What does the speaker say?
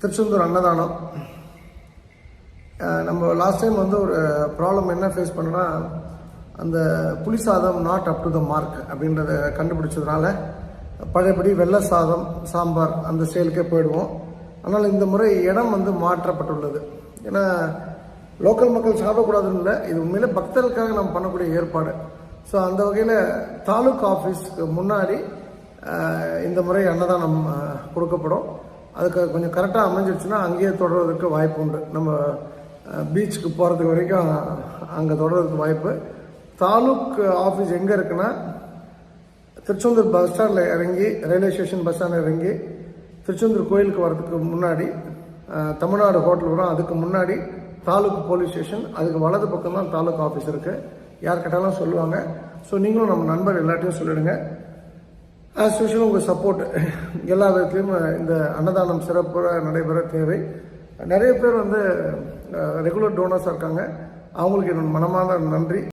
திருச்செந்தூர் அன்னதானம். நம்ம last time வந்து ஒரு ப்ராப்ளம் என்ன ஃபேஸ் பண்ணோன்னா அந்த புளி சாதம் not up to the mark அப்படின்றத கண்டுபிடிச்சதுனால பழையபடி வெள்ளை சாதம் சாம்பார் அந்த ஸ்டைலுக்கே போயிடுவோம். ஆனால் இந்த முறை இடம் வந்து மாற்றப்பட்டுள்ளது. ஏன்னா லோக்கல் மக்கள் சாப்பிடக்கூடாதுன்னு இல்லை இது உண்மையிலே பக்தர்களுக்காக நம்ம பண்ணக்கூடிய ஏற்பாடு. ஸோ அந்த வகையில் தாலுக் ஆஃபீஸ்க்கு முன்னாடி இந்த முறை அன்னதானம் கொடுக்கப்படும். அதுக்கு கொஞ்சம் கரெக்டாக அமைஞ்சிருச்சுன்னா அங்கேயே தொடர்றதுக்கு வாய்ப்பு உண்டு. நம்ம பீச்சுக்கு போகிறதுக்கு வரைக்கும் அங்கே தொடர்றதுக்கு வாய்ப்பு. தாலுக் ஆஃபீஸ் எங்கே இருக்குன்னா திருச்செந்தூர் பஸ் ஸ்டாண்டில் இறங்கி ரயில்வே ஸ்டேஷன் பஸ் ஸ்டாண்டில் இறங்கி திருச்செந்தூர் கோயிலுக்கு வரதுக்கு முன்னாடி தமிழ்நாடு ஹோட்டல் வரும். அதுக்கு முன்னாடி தாலுக் போலீஸ் ஸ்டேஷன் அதுக்கு வலது பக்கம் தான் தாலுக் ஆஃபீஸ் இருக்குது யார் கேட்டாலும் சொல்லுவாங்க. ஸோ நீங்களும் நம்ம நண்பர் எல்லாத்தையும் சொல்லிவிடுங்க ஆஸ் யூஷுவல் உங்கள் சப்போர்ட் எல்லா விதத்துலையும் இந்த அன்னதானம் சிறப்பாக நடைபெற தேவை. நிறைய பேர் வந்து ரெகுலர் டோனர்ஸாக இருக்காங்க. அவங்களுக்கு என்னோட மனமான நன்றி.